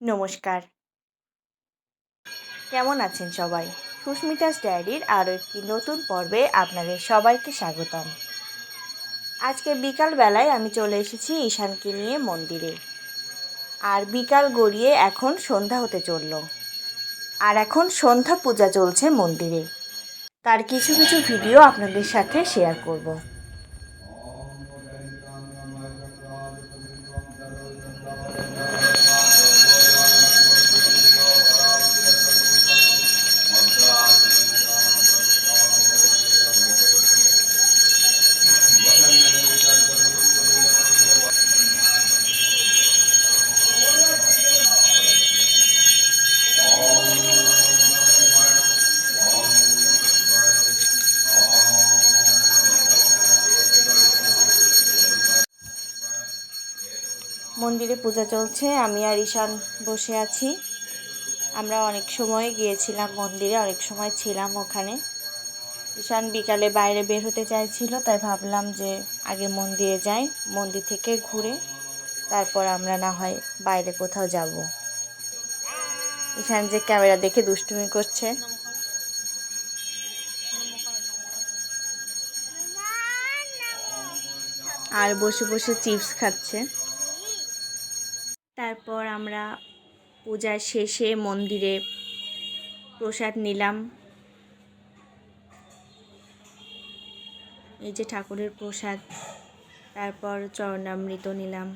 নমস্কার। কেমন আছেন সবাই? সুস্মিতাস ডায়েরির আরও একটি নতুন পর্বে আপনাদের সবাইকে স্বাগতম। আজকে বিকালবেলায় আমি চলে এসেছি ঈশানকে নিয়ে মন্দিরে। আর বিকাল গড়িয়ে এখন সন্ধ্যা হতে চলল। আর এখন সন্ধ্যা পূজা চলছে মন্দিরে। তার কিছু কিছু ভিডিও আপনাদের সাথে শেয়ার করব। মন্দিরে পূজা চলছে, আমি আর ঈশান বসে আছি। আমরা অনেক সময় গিয়েছিলাম মন্দিরে, অনেক সময় ছিলাম ওখানে। ঈশান বিকালে বাইরে বের হতে চাইছিল, তাই ভাবলাম যে আগে মন্দিরে যাই, মন্দির থেকে ঘুরে তারপর আমরা না হয় বাইরে কোথাও যাব। ঈশান যে ক্যামেরা দেখে দুষ্টুমি করছে। আর বসে বসে চিপস খাচ্ছে। তারপর আমরা পূজার শেষে মন্দিরে প্রসাদ নিলাম। এই যে ঠাকুরের প্রসাদ, তারপর চরণামৃত নিলাম।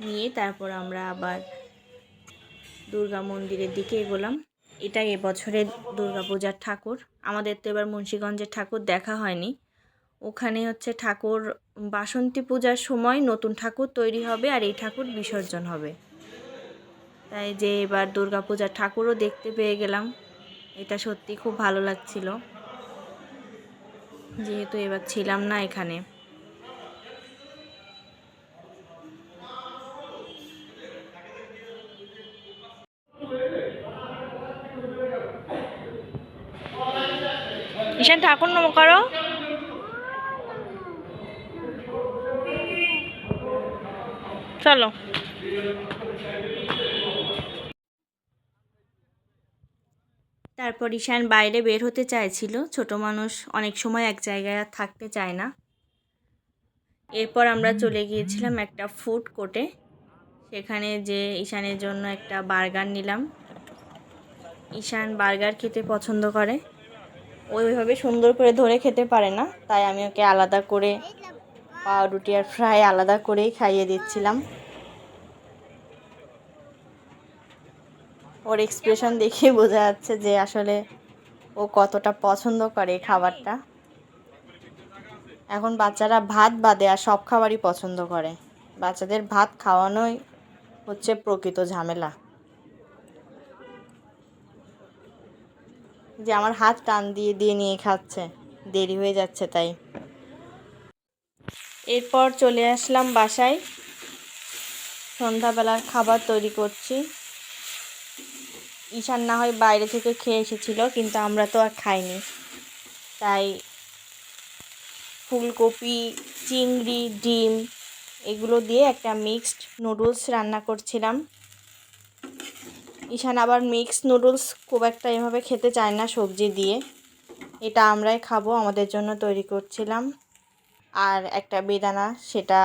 নিয়ে তারপর আমরা আবার দুর্গা মন্দিরের দিকে এগোলাম। এটা এবছরের দুর্গা পূজার ঠাকুর। আমাদের তো এবার মুন্সীগঞ্জের ঠাকুর দেখা হয়নি। ওখানে হচ্ছে ঠাকুর, বাসন্তী পূজার সময় নতুন ঠাকুর তৈরি হবে আর এই ঠাকুর বিসর্জন হবে। তাই যে এবার দুর্গা পূজার ঠাকুরও দেখতে পেয়ে গেলাম। এটা সত্যি খুব ভালো লাগছিল। যেহেতু এবার ছিলাম না এখানে। ঠাকুর নম করো। চলো। তারপর ঈশান বাইরে বের হতে চাইছিল। ছোট মানুষ অনেক সময় এক জায়গায় থাকতে চায় না। এরপর আমরা চলে গিয়েছিলাম একটা ফুড কোর্টে। সেখানে যে ঈশানের জন্য একটা বার্গার নিলাম। ঈশান বার্গার খেতে পছন্দ করে। ওইভাবে সুন্দর করে ধরে খেতে পারে না, তাই আমি ওকে আলাদা করে পাউরুটি আর ফ্রাই আলাদা করেই খাইয়ে দিচ্ছিলাম। ওর এক্সপ্রেশন দেখেই বোঝা যাচ্ছে যে আসলে ও কতটা পছন্দ করে খাবারটা। এখন বাচ্চারা ভাত বাদে আর সব খাবারই পছন্দ করে। বাচ্চাদের ভাত খাওয়ানোই হচ্ছে প্রকৃত ঝামেলা। যে আমার হাত টান দিয়ে দিয়ে নিয়ে খাচ্ছে, দেরি হয়ে যাচ্ছে তাই। এরপর চলে আসলাম বাসায়। সন্ধ্যাবেলার খাবার তৈরি করছি। ঈশান না হয় বাইরে থেকে খেয়ে এসেছিল, কিন্তু আমরা তো আর খাইনি। তাই ফুলকপি, চিংড়ি, ডিম এগুলো দিয়ে একটা মিক্সড নুডলস রান্না করছিলাম। ঈশান আবার মিক্সড নুডলস খুব একটা এভাবে খেতে চায় না সবজি দিয়ে। এটা আমরাই খাব, আমাদের জন্য তৈরি করছিলাম। আর একটা বেদানা সেটা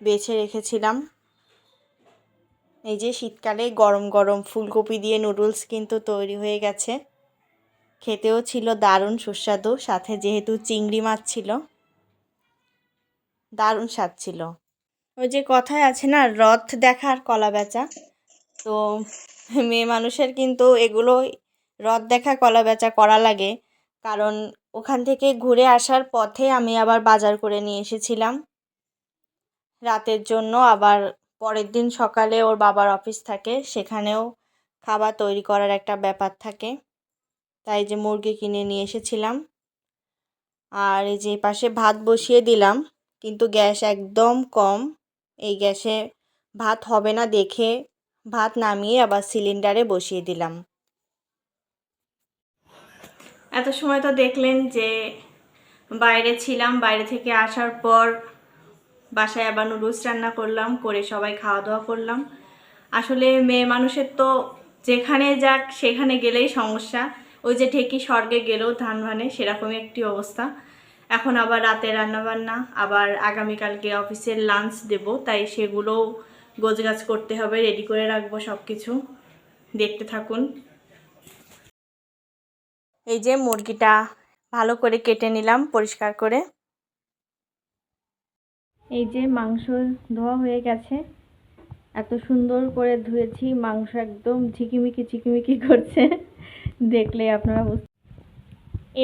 বেছে রেখেছিলাম। এই যে শীতকালে গরম গরম ফুলকপি দিয়ে নুডলস কিন্তু তৈরি হয়ে গেছে। খেতেও ছিল দারুণ সুস্বাদু, সাথে যেহেতু চিংড়ি মাছ ছিল, দারুণ স্বাদ ছিল। ওই যে কথায় আছে না, রথ দেখার কলা বেচা। তো মেয়ে মানুষের কিন্তু এগুলো রথ দেখা কলা বেচা করা লাগে, কারণ ওখান থেকে ঘুরে আসার পথে আমি আবার বাজার করে নিয়ে এসেছিলাম। রাতের জন্য আবার পরের দিন সকালে ওর বাবার অফিস থাকে, সেখানেও খাবার তৈরি করার একটা ব্যাপার থাকে। তাই যে মুরগি কিনে নিয়ে এসেছিলাম। আর এই যে পাশে ভাত বসিয়ে দিলাম, কিন্তু গ্যাস একদম কম। এই গ্যাসে ভাত হবে না দেখে ভাত নামিয়ে আবার সিলিন্ডারে বসিয়ে দিলাম। এত সময় তো দেখলেন যে বাইরে ছিলাম, বাইরে থেকে আসার পর বাসায় আবার নুডলস রান্না করলাম, করে সবাই খাওয়া দাওয়া করলাম। আসলে মেয়ে মানুষের তো যেখানে যাক, সেখানে গেলেই সমস্যা। ওই যে ঠেকি স্বর্গে গেলেও ধান ভানে সেরকমই একটি অবস্থা। এখন আবার রাতে রান্নাবান্না, আবার আগামীকালকে অফিসের লাঞ্চ দেব, তাই সেগুলোও গোছগাছ করতে হবে রেডি করে রাখব সব কিছু দেখতে থাকুন। এই যে মুরগিটা ভালো করে কেটে নিলাম পরিষ্কার করে। এই যে মাংস ধোয়া হয়ে গেছে। এত সুন্দর করে ধুয়েছি, মাংস একদম ঝিকিমিকি ঝিকিমিকি করছে। দেখলে আপনারা বুঝতে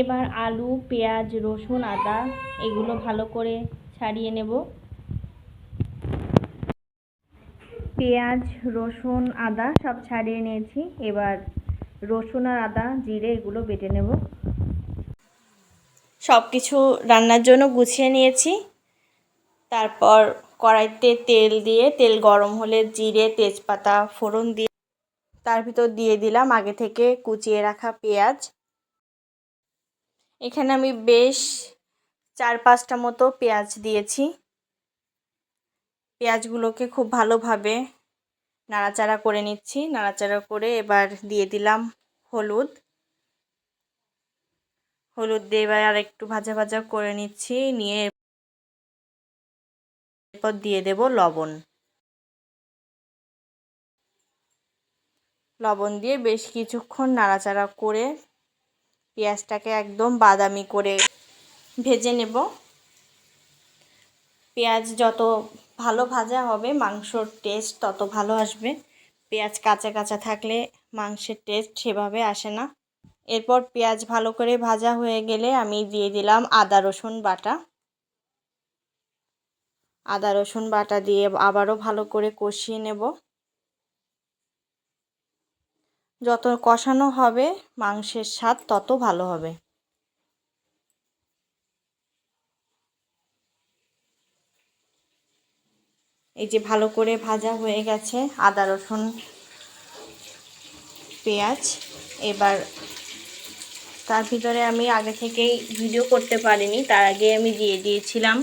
এবার আলু, পেঁয়াজ, রসুন, আদা এগুলো ভালো করে ছাড়িয়ে নেব। পেঁয়াজ, রসুন, আদা সব ছাড়িয়ে নিয়েছি। এবার রসুন আর আদা, জিরে এগুলো বেটে নেব। সব কিছু রান্নার জন্য গুছিয়ে নিয়েছি। তারপর কড়াইতে তেল দিয়ে, তেল গরম হলে জিরে, তেজপাতা, ফোড়ন দিয়ে তার ভিতর দিয়ে দিলাম আগে থেকে কুচিয়ে রাখা পেঁয়াজ। এখানে আমি বেশ চার পাঁচটা মতো পেঁয়াজ দিয়েছি। পেঁয়াজগুলোকে খুব ভালোভাবে নাড়াচাড়া করে নিচ্ছি। নাড়াচাড়া করে এবার দিয়ে দিলাম হলুদ। হলুদ দিয়ে এবার আর একটু ভাজা ভাজা করে নিচ্ছি। নিয়ে এরপর দিয়ে দেব লবণ। লবণ দিয়ে বেশ কিছুক্ষণ নাড়াচাড়া করে পেঁয়াজটাকে একদম বাদামি করে ভেজে নেব। পেঁয়াজ যত ভালো ভাজা হবে, মাংসর টেস্ট তত ভালো আসবে। পেঁয়াজ কাঁচা কাঁচা থাকলে মাংসের টেস্ট সেভাবে আসে না। এরপর পেঁয়াজ ভালো করে ভাজা হয়ে গেলে আমি দিয়ে দিলাম আদা, রসুন, বাটা। আদা, রসুন, বাটা দিয়ে আবারও ভালো করে কষিয়ে নেব। যত কষানো হবে, মাংসের স্বাদ তত ভালো হবে। এই যে ভালো করে ভাজা হয়ে গেছে আদা, রসুন, পেঁয়াজ। এবার তার ভিতরে আমি আগে থেকেই ভিডিও করতে পারিনি, তার আগে আমি দিয়ে দিয়েছিলাম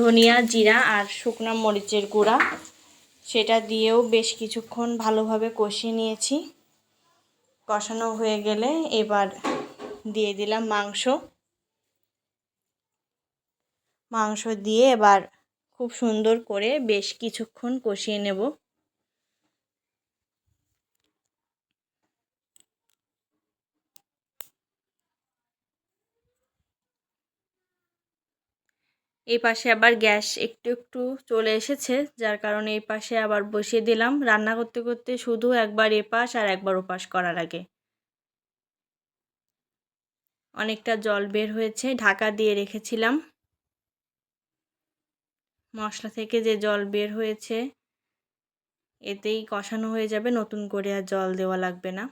ধনিয়া জিরা আর শুকনো মরিচের গুঁড়া। সেটা দিয়েও বেশ কিছুক্ষণ ভালোভাবে কষিয়ে নিয়েছি। কষানো হয়ে গেলে এবার দিয়ে দিলাম মাংস। মাংস দিয়ে এবার খুব সুন্দর করে বেশ কিছুক্ষণ কষিয়ে নেব। এই পাশে আবার গ্যাস একটু একটু চলে এসেছে, যার কারণে এই পাশে আবার বসিয়ে দিলাম। রান্না করতে করতে শুধু একবার এপাশ আর একবার ওপাশ করার আগে। অনেকটা জল বের হয়েছে, ঢাকা দিয়ে রেখেছিলাম। মশলা থেকে যে জল বের হয়েছে, এতেই কষানো হয়ে যাবে। নতুন করে আর জল দেওয়া লাগবে না।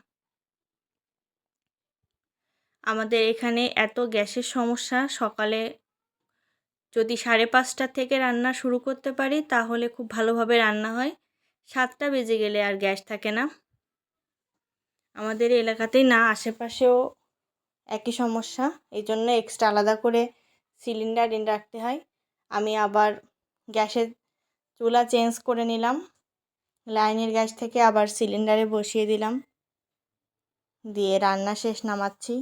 আমাদের এখানে এত গ্যাসের সমস্যা, সকালে যদি সাড়ে পাঁচটা থেকে রান্না শুরু করতে পারি, তাহলে খুব ভালোভাবে রান্না হয়। সাতটা বেজে গেলে আর গ্যাস থাকে না। আমাদের এলাকাতেই না, আশেপাশেও একই সমস্যা। এই জন্য এক্সট্রা আলাদা করে সিলিন্ডার রাখতে হয়। আমি আবার গ্যাসের চুলা চেঞ্জ করে নিলাম। লাইনের গ্যাস থেকে আবার সিলিন্ডারে বসিয়ে দিলাম। দিয়ে রান্না শেষ নামাচ্ছি।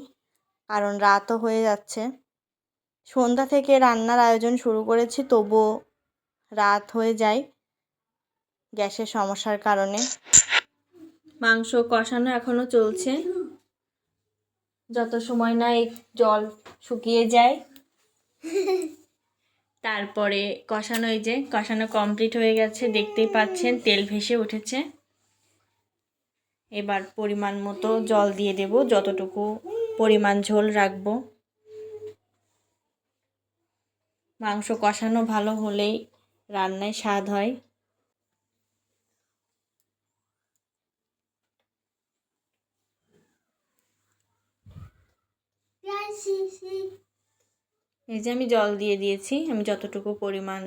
কারণ রাতও হয়ে যাচ্ছে। সন্ধ্যা থেকে রান্নার আয়োজন শুরু করেছি, তবুও রাত হয়ে যায় গ্যাসের সমস্যার কারণে। মাংস কষানো এখনও চলছে। যত সময় না এই জল শুকিয়ে যায়। তারপরে কষানো এই যে, কষানো কমপ্লিট হয়ে গেছে, দেখতেই পাচ্ছেন, তেল ভেসে উঠেছে। এবার পরিমাণ মতো জল দিয়ে দেব, যতটুকু পরিমাণ ঝোল রাখব। মাংস কষানো ভালো হলেই রান্নায় স্বাদ হয়। এই যে আমি জল দিয়ে দিয়েছি, আমি যতটুকু পরিমাণ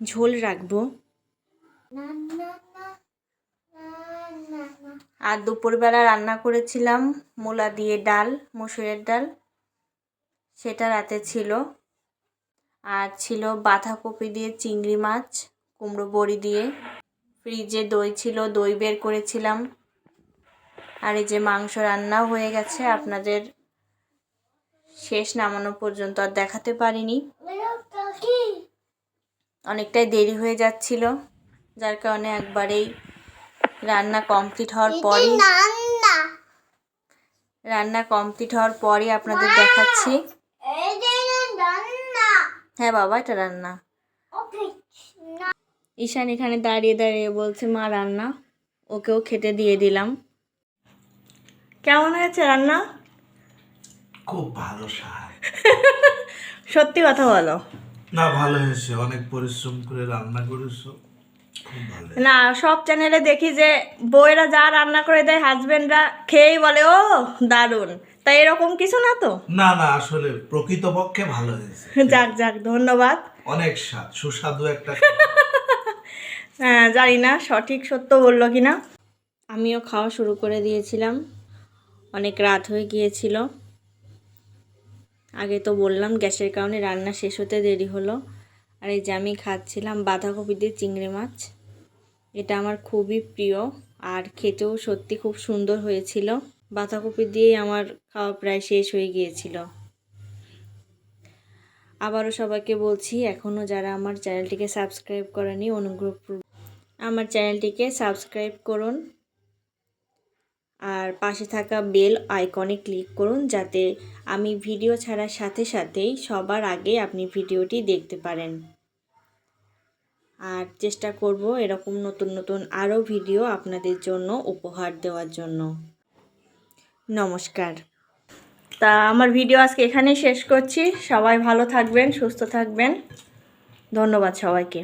ঝোল রাখব। আর দুপুরবেলা রান্না করেছিলাম মূলা দিয়ে ডাল, মসুরের ডাল, সেটা রাতে ছিল। আর ছিল বাঁধাকপি দিয়ে চিংড়ি মাছ, কুমড়ো বড়ি দিয়ে। ফ্রিজে দই ছিল, দই বের করেছিলাম। আর এই যে মাংস রান্নাও হয়ে গেছে, আপনাদের শেষ নামানো পর্যন্ত আর দেখাতে পারিনি। অনেকটাই দেরি হয়ে যাচ্ছিল যার কারণে একবারেই রান্না কমপ্লিট হওয়ার পরই রান্না কমপ্লিট হওয়ার পরই আপনাদের দেখাচ্ছি। হ্যাঁ বাবা এটা রান্না। ঈশান এখানে দাঁড়িয়ে দাঁড়িয়ে বলছে মা রান্না। ওকেও খেতে দিয়ে দিলাম। কেমন হয়েছে রান্না? খুব ভালো সত্যি কথা বলো। না ভালো হয়েছে। অনেক পরিশ্রম করে রান্না করেছ। না সব চ্যানেলে দেখি যে বউয়েরা যা রান্না করে দেয় হাজবেন্ডরা খেয়েই বলে ও দারুণ। তাই এরকম কিছু না তো? না না আসলে প্রকৃতপক্ষে ভালো হয়েছে। যাক যাক ধন্যবাদ। অনেক স্বাদ সুস্বাদু একটা হ্যাঁ জানি না সঠিক সত্য বলল কি না আমিও খাওয়া শুরু করে দিয়েছিলাম। অনেক রাত হয়ে গিয়েছিল। আগে তো বললাম গ্যাসের কারণে রান্না শেষ হতে দেরি হলো। আর এই যে আমি খাচ্ছিলাম বাঁধাকপি দিয়ে চিংড়ি মাছ, এটা আমার খুবই প্রিয় আর খেতেও সত্যি খুব সুন্দর হয়েছিল। বাঁধাকপি দিয়েই আমার খাওয়া প্রায় শেষ হয়ে গিয়েছিল। আবারও সবাইকে বলছি এখনও যারা আমার চ্যানেলটিকে সাবস্ক্রাইব করেনি অনুগ্রহ আমার চ্যানেলটিকে সাবস্ক্রাইব করুন। আর পাশে থাকা বেল আইকনে ক্লিক করুন যাতে আমি ভিডিও ছাড়ার সাথে সাথেই সবার আগে আপনি ভিডিওটি দেখতে পারেন। আর চেষ্টা করব এরকম নতুন নতুন আরও ভিডিও আপনাদের জন্য উপহার দেওয়ার জন্য। নমস্কার। তা আমার ভিডিও আজকে এখানেই শেষ করছি। সবাই ভালো থাকবেন, সুস্থ থাকবেন। ধন্যবাদ সবাইকে।